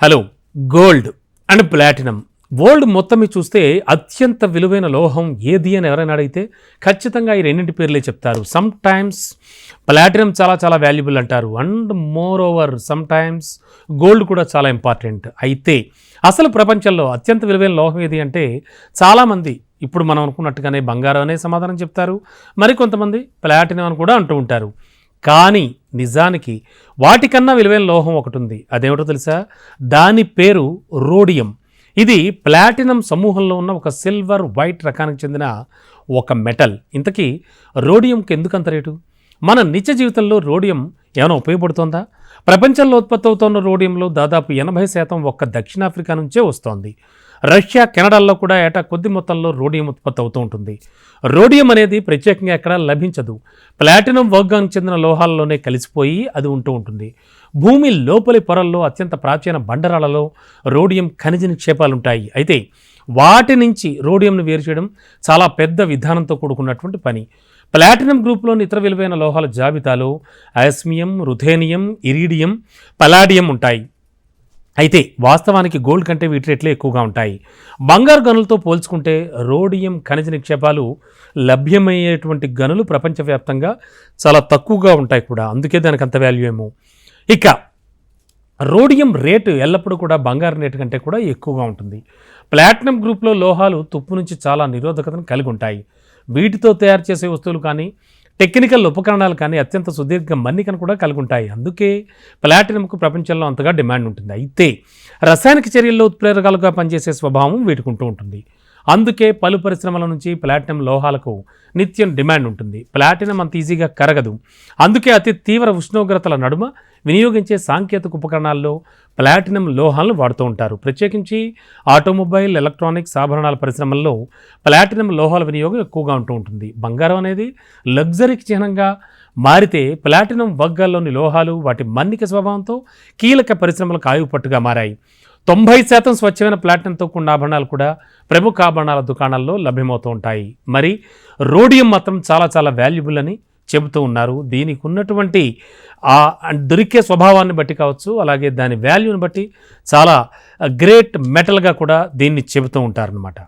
Hello gold and platinum. World మొత్తం చూస్తే అత్యంత విలువైన లోహం ఏది అని ఎవరైనా అడిగితే ఖచ్చితంగా ఈ రెండింటి పేర్లే చెప్తారు. సమ్ టైమ్స్ ప్లాటినం చాలా చాలా వాల్యుబుల్ అంటారు. And more over some times gold కూడా చాలా ఇంపార్టెంట్ అయితే అసలు ప్రపంచంలో అత్యంత విలువైన లోహం ఏది అంటే చాలామంది ఇప్పుడు మనం అనుకున్నట్టుగానే బంగారం అనే సమాధానం చెప్తారు. మరికొంతమంది ప్లాటినం అని కూడా అంటూ ఉంటారు. కానీ నిజానికి వాటికన్నా విలువైన లోహం ఒకటి ఉంది అదేమిటో తెలుసా? దాని పేరు రోడియం. ఇది ప్లాటినం సమూహంలో ఉన్న ఒక సిల్వర్ వైట్ రకానికి చెందిన ఒక మెటల్. ఇంతకీ రోడియంకి ఎందుకంత అంత రేటు? మన నిత్య జీవితంలో రోడియం ఏమైనా ఉపయోగపడుతోందా? ప్రపంచంలో ఉత్పత్తి అవుతున్న రోడియంలో దాదాపు ఎనభై శాతం ఒక్క దక్షిణాఫ్రికా నుంచే వస్తోంది. రష్యా కెనడాల్లో కూడా ఏటా కొద్ది మొత్తంలో రోడియం ఉత్పత్తి అవుతూ ఉంటుంది. రోడియం అనేది ప్రత్యేకంగా ఎక్కడ లభించదు. ప్లాటినం వర్గానికి చెందిన లోహాలలోనే కలిసిపోయి అది ఉంటూ ఉంటుంది. భూమి లోపలి పొరల్లో అత్యంత ప్రాచీన బండరాలలో రోడియం ఖనిజ నిక్షేపాలు ఉంటాయి అయితే వాటి నుంచి రోడియంను వేరు చేయడం చాలా పెద్ద విధానంతో కూడుకున్నటువంటి పని. ప్లాటినం గ్రూప్లోని ఇతర విలువైన లోహాల జాబితాలో ఆస్మియం రుథేనియం ఇరీడియం పలాడియం ఉంటాయి. అయితే వాస్తవానికి గోల్డ్ కంటే వీటి రేట్లే ఎక్కువగా ఉంటాయి. బంగారు గనులతో పోల్చుకుంటే రోడియం ఖనిజ నిక్షేపాలు లభ్యమయ్యేటువంటి గనులు ప్రపంచవ్యాప్తంగా చాలా తక్కువగా ఉంటాయి కూడా. అందుకే దానికి అంత వాల్యూ ఏమో. ఇక రోడియం రేటు ఎల్లప్పుడూ కూడా బంగారం రేటు కంటే కూడా ఎక్కువగా ఉంటుంది. ప్లాటినం గ్రూప్లో లోహాలు తుప్పు నుంచి చాలా నిరోధకతను కలిగి ఉంటాయి. వీటితో తయారు చేసే వస్తువులు కానీ టెక్నికల్ ఉపకరణాలు కానీ అత్యంత సుదీర్ఘ మన్నికను కూడా కలిగి ఉంటాయి అందుకే ప్లాటినంకు ప్రపంచంలో అంతగా డిమాండ్ ఉంటుంది. అయితే రసాయనిక చర్యల్లో ఉత్ప్రేరకాలుగా పనిచేసే స్వభావం వీటికి ఉంటూ ఉంటుంది. అందుకే పలు పరిశ్రమల నుంచి ప్లాటినం లోహాలకు నిత్యం డిమాండ్ ఉంటుంది. ప్లాటినం అంత ఈజీగా కరగదు. అందుకే అతి తీవ్ర ఉష్ణోగ్రతల నడుమ వినియోగించే సాంకేతిక ఉపకరణాల్లో ప్లాటినం లోహాలను వాడుతూ ఉంటారు. ప్రత్యేకించి ఆటోమొబైల్ ఎలక్ట్రానిక్స్ ఆభరణాల పరిశ్రమల్లో ప్లాటినం లోహాల వినియోగం ఎక్కువగా ఉంటూ ఉంటుంది. బంగారం అనేది లగ్జరీకి చిహ్నంగా మారితే ప్లాటినం వర్గాల్లోని లోహాలు వాటి మన్నిక స్వభావంతో కీలక పరిశ్రమలకు ఆయువుపట్టుగా మారాయి. తొంభై శాతం స్వచ్ఛమైన ప్లాటినంతో కూడిన ఆభరణాలు కూడా ప్రముఖ ఆభరణాల దుకాణాల్లో లభ్యమవుతూ ఉంటాయి. మరి రోడియం మాత్రం చాలా చాలా వాల్యుబుల్ అని చెబుతూ ఉన్నారు. దీనికి ఉన్నటువంటి ఆ దొరికే స్వభావాన్ని బట్టి కావచ్చు అలాగే దాని వాల్యూని బట్టి చాలా గ్రేట్ మెటల్గా కూడా దీన్ని చెబుతూ ఉంటారనమాట